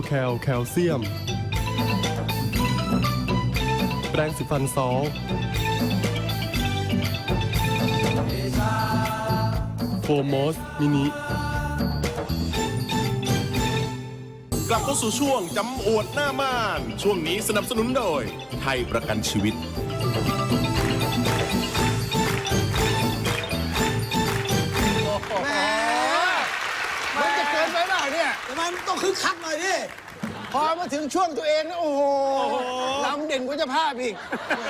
แคลแคลเซียม แปรงสีฟันซอลโฟมอสมินิ กลับเข้าสู่ช่วงจำอวดหน้าม่าน ช่วงนี้สนับสนุนโดย ไทยประกันชีวิต คึกคักหน่อยดิพอมาถึงช่วงตัวเองนะโอ้โหลำเด่นกว่าเจะภาพอีกแหม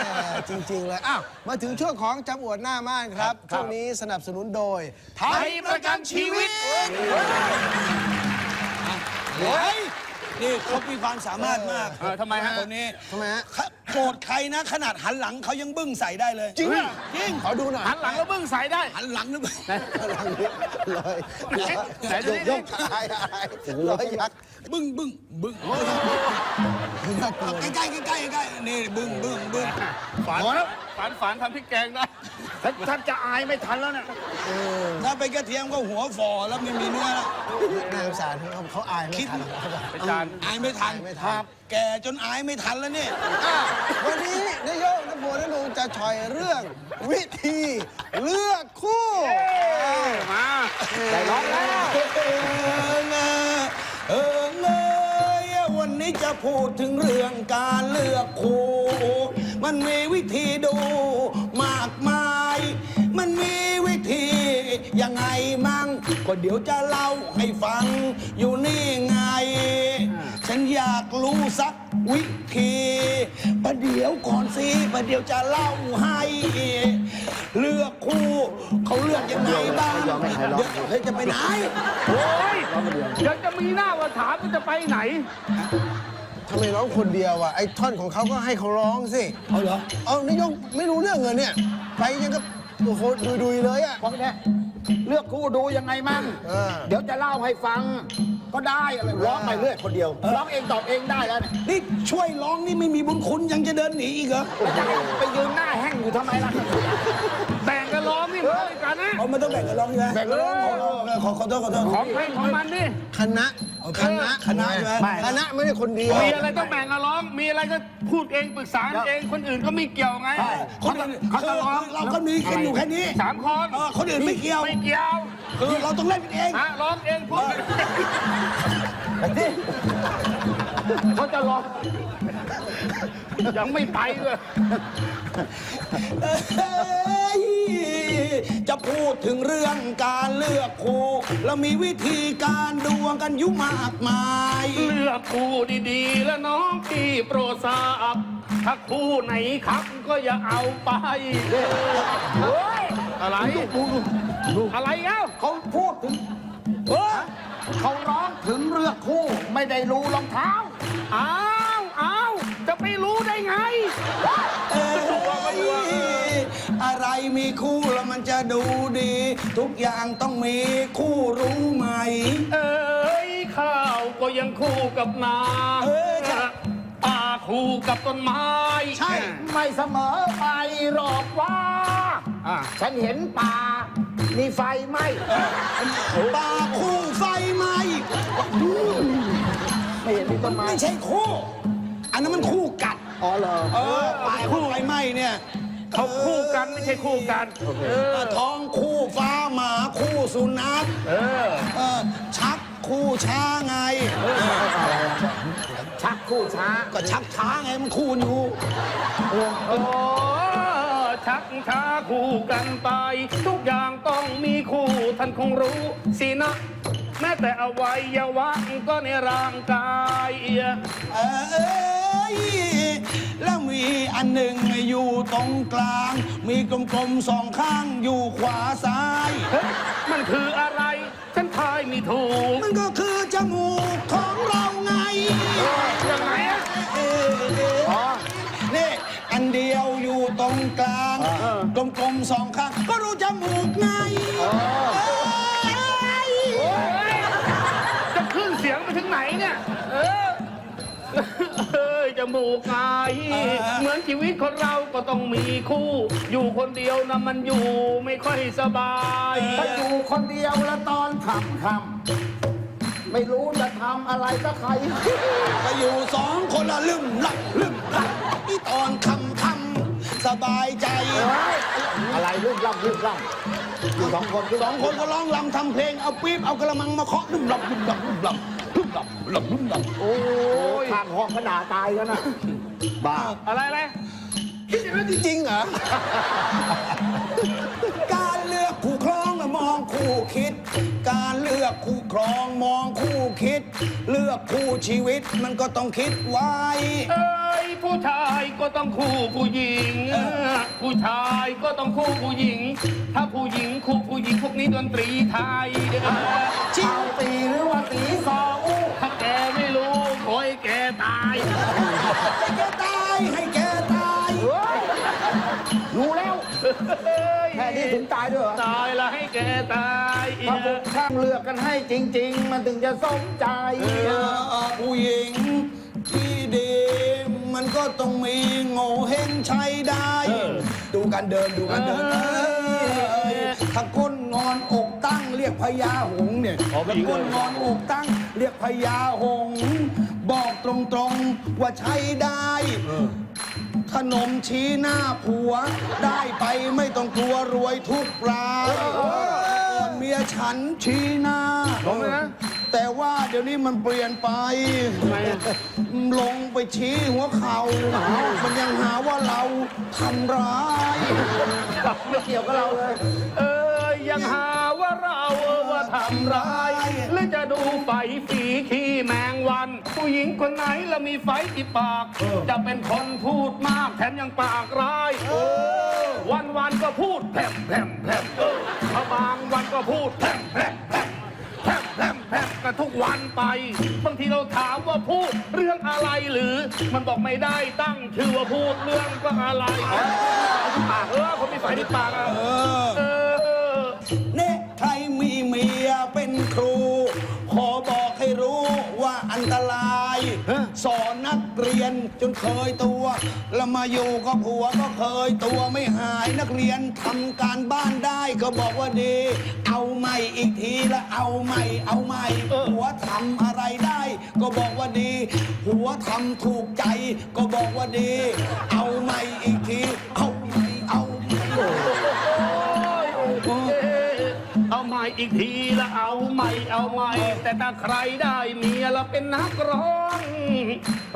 จริง ๆ เลยอ้าวมาถึงช่วงของจำอวดหน้าม่านครับ ช่วงนี้สนับสนุนโดยไทยประกันชีวิต เฮ้ยนี่เขามีความสามารถมากเออทำไมฮะ คนนี้ทำไมฮะ โกรธใครนะ ขนาดหันหลังเขายังบึ้งใส่ได้เลย จริงอะจริง ขอดูหน่อยหันหลังแล้วบึ้งใส่ได้ หันหลังนึกไปหลังนี้เลยไหนดูดิยกอะไรอะไรร้อยยักษ์บึ้งบึ้งบึ้งน่ากลัวใกล้ใกล้ใกล้ใกล้ใกล้นี่บึ้งบึ้งบึ้งฝันฝันฝันทำพริกแกงได้ท่านจะอายไม่ทันแล้วเนี่ยถ้าเป็นกระเทียมก็หัวฝ่อแล้วไม่มีเนื้อแล้วน่าสงสารเขาเขาอายไม่ทันไปจานอายไม่ทันอายไม่ทันครับแก่จนอายไม่ทันแล้วเนี่ยอะวันนี้นายโยกนโมนลุงจะชอยเรื่องวิธีเลือกคู่มาได้ร้องแล้ว เออเงอเออเงยวันนี้จะพูดถึงเรื่องการเลือกคู่ มันมีวิธีดูมากมาย มันมีวิธียังไงมั่งก็เดี๋ยวจะเล่าให้ฟัง อยู่นี่ไง ฉันอยากรู้สักวิธีประเดี๋ยวก่อนสิประเดี๋ยวจะเล่าให้ เลือกคู่เขาเลือกยังไงบ้างเดี๋ยวเฮ้ยจะไปไหน โอ้ยเดี๋ยวจะมีหน้าว่าถามว่าจะไปไหน ทำไมร้องคนเดียวอะไอ้ท่อนของเขาก็ให้เขาร้องสิเอาเหรอเอานายกไม่รู้เรื่องเลยเนี่ยไปยังกับโอ้โหดุยๆเลยอะฟังแท้เลือกคู่ดูยังไงมั่งเออ เดี๋ยวจะเล่าให้ฟัง ก็ได้อะไรร้องไปเรื่อยคนเดียวร้องเองตอบเองได้แล้วเนี่ยนี่ช่วยร้องนี่ไม่มีบุญคุณยังจะเดินหนีอีกเหรอแล้วจะให้ไปยืนหน้าแห้งอยู่ทำไมล่ะ เอาไม่ต้องแบ่งกันร้องใช่ไหมแบ่งกันร้องขอขอขอโทษขอโทษของใครของมันดิคณะคณะคณะใช่ไหมคณะไม่ได้คนเดียวมีอะไรต้องแบ่งกันร้อง มีอะไรก็พูดเองปรึกษาเอง คนอื่นก็ไม่เกี่ยวไงคนอื่นเขาจะร้องเราก็มีกันอยู่แค่นี้สามคนคนอื่นไม่เกี่ยวไม่เกี่ยว คือเราต้องเล่นกันเองร้องเองพูดเขาจะร้อง ยังไม่ไปเลยเอ้ยจะพูดถึงเรื่องการเลือกคู่แล้วมีวิธีการดวงกันอยุ่มากมาย เลือกคู่ดีๆ แล้วน้องพี่โปรดทราบถ้าคู่ไหนครับก็อย่าเอาไปเฮ้ยอะไรอะไรเอ้าเขาพูดถึงเออเขาร้องถึงเลือกคู่ไม่ได้รู้รองเท้าอ้าวอ้าวจะ ไปรู้ได้ไง เอ้ยอะไรมีคู่แล้วมันจะดูดี ทุกอย่างต้องมีคู่รู้ไหม เอ้ยข้าวก็ยังคู่กับนาเออจ้ะ ป่าคู่กับต้นไม้ใช่ ไม่เสมอไปหรอกว่า อะฉันเห็นป่า มีไฟไหมปลาคู่ไฟไหมไม่เห็นมีต้นไม้ไม่ใช่คู่ อันนั้นมันคู่กัด อ๋อเหรอเออปลาคู่ไฟไหมเนี่ยเขาคู่กันไม่ใช่คู่กัน เออ ท้องคู่ฟ้าหมาคู่สุนัขเออ เออชักคู่ช้าไง ชักคู่ช้า ก็ชักช้าไงมันคู่อยู่ โอ้ชักช้าคู่กันไป ทุกอย่างต้องมีคู่ท่านคงรู้สินะ แม้แต่อวัยวะก็ในร่างกายเอย แล้วมีอันหนึ่งอยู่ตรงกลาง มีกลมๆสองข้างอยู่ขวาซ้าย เฮ้ยมันคืออะไร ฉันทายไม่ถูกมันก็คือจมูกของเราไง ยังไงอะเอ้ยเอ้ยนี่อันเดียวอยู่ตรงกลางกลมๆสองข้าง ก็รู้จมูกไงเอ้ยโอ้ยจะขึ้นเสียงไปถึงไหนเนี่ย เออ เอ้ยจ มูกไงเหมือนชีวิตคนเราก็ต้องมีคู่ อยู่คนเดียวนะมันอยู่ไม่ค่อยสบาย ถ้าอยู่คนเดียวแล้วตอนค่ำค่ำไม่รู้จะทำอะไรก็ใครก็อยู่สองคนละลืมหลับลืมหลับอีตอนคำคำสบายใจอะไรเรื่องล่ำเรื่องล่ำอยู่สองคนสองคนก็ร้องรำทำเพลงเอาปี๊บเอากระมังมาเคาะลืมหลับลืมหลับลืมหลับ ลืมหลับลืมหลับลืมหลับโอ้ยข้างห้องขนาดตายกันนะบ้าอะไรอะไรคิดอย่างนั้นจริงๆเหรอ การเลือกคู่ครองมองคู่คิด การเลือกคู่ครองมองคู่คิด เลือกคู่ชีวิตมันก็ต้องคิดไว้ เอ้ยผู้ชายก็ต้องคู่ผู้หญิง ผู้ชายก็ต้องคู่ผู้หญิง ถ้าผู้หญิงคู่ผู้หญิงพวกนี้ดนตรีไทยเออเอาตีหรือว่าตีสองถ้าแกไม่รู้ขอให้แกตายให้แกตายให้แกตายรู้แล้วแค่นี้ถึงตายด้วยเหรอตายละให้แกตายถ้าพวกช่างเลือกกันให้จริง ๆ มันถึงจะสมใจเออผู้หญิงที่ดี มันก็ต้องมีโง่เฮงใช้ได้ ดูการเดินดูการเดินเอ้ยถ้าก้นงอนอกตั้งเรียกพญาหงส์เนี่ยถ้าก้นงอนอกตั้ง เรียกพญาหงส์บอกตรงๆว่าใช้ได้ขนมชี้หน้าผัว ได้ไปไม่ต้องกลัวรวยทุกรายก่อนเมียฉันชี้หน้าลงเลยนะ แต่ว่าเดี๋ยวนี้มันเปลี่ยนไปลงไปชี้หัวเขามันยังหาว่าเราทำร้าย ไม่เกี่ยวกับเราเลย เอ้ยยังหาว่าเราว่าทำร้ายหรือจะดูไฟฝีขี้แมงวัน ผู้หญิงคนไหนละมีไฟที่ปาก จะเป็นคนพูดมากแถมยังปากร้ายวันวันๆก็พูดแผลมแผลมแผลมเออถ้าบางวันก็พูดแผลมแผลมแผลมแผ ลมแผลมแผลมกันทุกวันไป บางทีเราถามว่าพูดเรื่องอะไรหรือ มันบอกไม่ได้ตั้งชื่อว่าพูดเรื่องก็อะไรปากเออคนมีไฟที่ปากอะเออ เน่ใครมีเมียเป็นครู ขอบอกให้รู้ว่า อันตรายสอนนักเรียนจนเคยตัว แล้วมาอยู่ก็ผัวก็เคยตัวไม่หายนักเรียนทำการบ้านได้ก็บอกว่าดี เอาใหม่อีกทีละเอาใหม่เอาใหม่หัวทำอะไรได้ ก็บอกว่าดีหัวทำถูกใจ ก็บอกว่าดี เอาใหม่อีกที เอาใหม่เอาใหม่เอาใหม่อีกทีละเอาใหม่เอาใหม่แต่ถ้าใครได้เมียละเป็นนักร้อง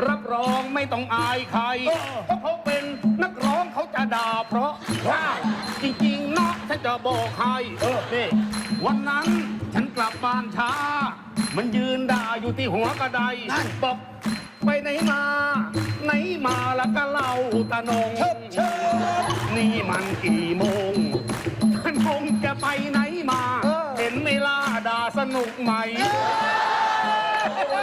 รับรองไม่ต้องอายใครเพราะเขาเป็นนักร้องเขาจะด่าเพราะว่าจริงๆนะฉันจะบอกใครนี่วันนั้นฉันกลับบ้านช้า มันยืนด่าอยู่ที่หัวกระไดบอกไปไหนมา ไหนมาแล้วก็เล่าตะนงนี่มันกี่โมงท่านคงจะไปไหน กไหม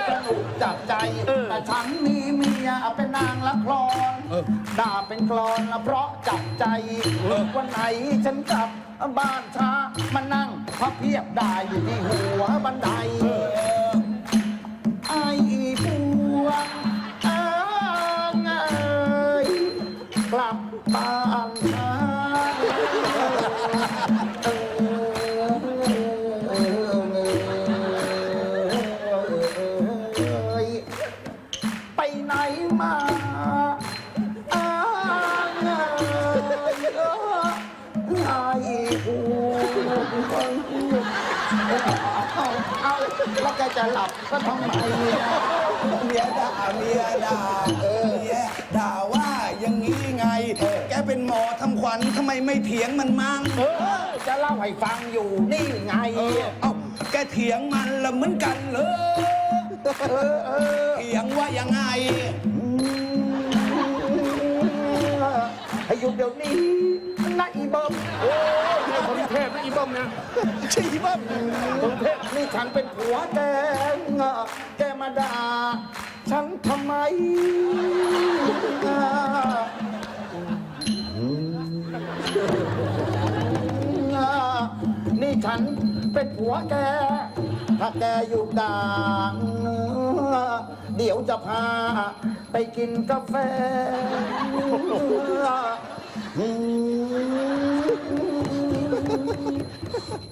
สนุกจับใจเออแต่ฉันมีเมียเป็นนางละครด่าเป็นกลอนละเพราะจับใจวันไหนฉันกลับบ้านช้ามานั่งพับเพียบด่าอยู่ที่หัวบันได เอาเอาแล้วแกจะหลับก็ทำไมเนี่ยเมียด่าเมียด่าเออเมียด่าว่าอย่างนี้ไง แกเป็นหมอทำขวัญทำไมไม่เถียงมันมั่งเออจะเล่าให้ฟังอยู่นี่ไง เออเอ้าแกเถียงมันละเหมือนกันเลยเออเออเถียงว่ายังไงให้หยุดเดี๋ยวนี้ นะอีเบิ้มโอ้ยในคนเทพนะอีบ้มเนี่ยชี้บ้าคนเทพนี่ฉันเป็นผัวแกแกมาด่าฉันทำไมนี่ฉันเป็นผัวแก ถ้าแกอยู่ด่างเดี๋ยวจะพา ไปกินกาแฟ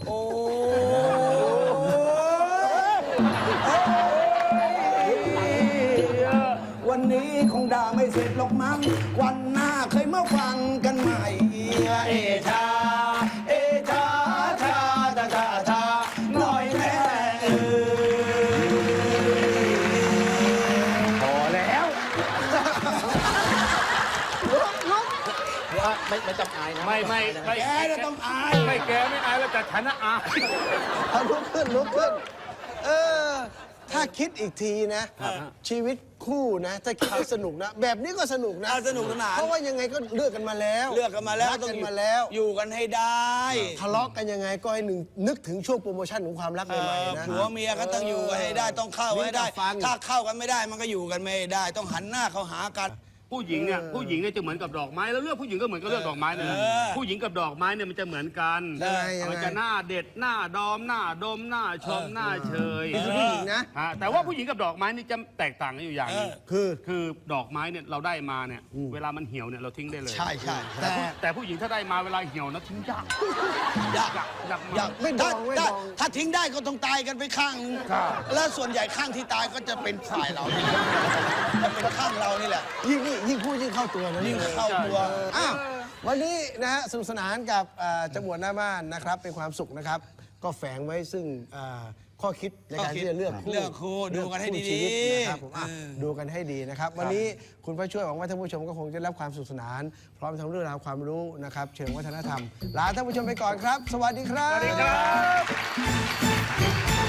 โอ้วันนี้คงด่าไม่เสร็จหรอกมั้งวัน ไม่จำอายนะไม่ไม่ไม่แกน่ะต้องอาย ไม่แกไม่อายแล้วแต่ฉันน่ะอาย เอาลุกขึ้นลุกขึ้น เออ ถ้าคิดอีกทีนะ ชีวิตคู่นะ ถ้าคิดว่าสนุกนะ แบบนี้ก็สนุกนะอะสนุกสนาน เพราะว่ายังไงก็เลือกกันมาแล้วเลือกกันมาแล้วรักต้องกันอยู่มาแล้ว อยู่กันให้ได้ทะเลาะกันยังไงก็ให้หนึ่งนึกถึงช่วงโปรโมชั่นของความรักเอใหม่อๆนะผัวเมียก็ต้องอยู่กันให้ได้ต้องเข้ากันให้ได้มีแต่ฟังถ้าเข้ากันไม่ได้มันก็อยู่กันไม่ได้ ต้องหันหน้าเข้าหากัน ผู้หญิงเนี่ยผู้หญิงเนี่ยจะเหมือนกับดอกไม้แล้วเลือกผู้หญิงก็เหมือนกับเลือกดอกไม้เลยนะเออผู้หญิงกับดอกไม้เนี่ยมันจะเหมือนกันยังไงยังไง มันจะหน้าเด็ดหน้าดอมหน้าดมหน้าชมหน้าเชยนี่คือผู้หญิงนะ ฮะแต่ว่าผู้หญิงกับดอกไม้นี่จะแตกต่างกันอยู่อย่างหนึงเออคือ คือดอกไม้เนี่ยเราได้มาเนี่ยเวลามันเหี่ยวเนี่ยเราทิ้งได้เลย ใช่ใช่แต่ผู้แต่ผู้หญิงถ้าได้มาเวลาเหี่ยวนะทิ้งยากอยาก ยากยากอยากมากไม่ดองไม่ถ้าดอง ถ้าทิ้งได้ก็ต้องตายกันไปข้างนึงครับ แล้วส่วนใหญ่ข้างที่ตายก็จะเป็นฝ่ายเรานี่แหละจะเป็นข้างเรานี่แหละ ยิ่งนี่ยิ่งพูดยิ่งเข้าตัวนะยิ่งเข้าตัวอ้าววันนี้นะฮะสนุกสนานกับเอ่อจมวดหน้าบ้านนะครับ เป็นความสุขนะครับ ก็แฝงไว้ซึ่งเอ่อข้อคิดในการข้อคิดที่จะเลือกคู่เลือกคู่ดูกันให้เลือดีๆชีวิตนะครับผมอะเออ ดูกันให้ดีนะครับ วันนี้คุณพระช่วยหวังว่าท่านผู้ชมก็คงจะได้รับความสนุขสนาน พร้อมทั้งเรื่องราวความรู้นะครับ เชิงวัฒนธรรมลาท่านผู้ชมไปก่อนครับ สวัสดีครับ สวัสดีครับ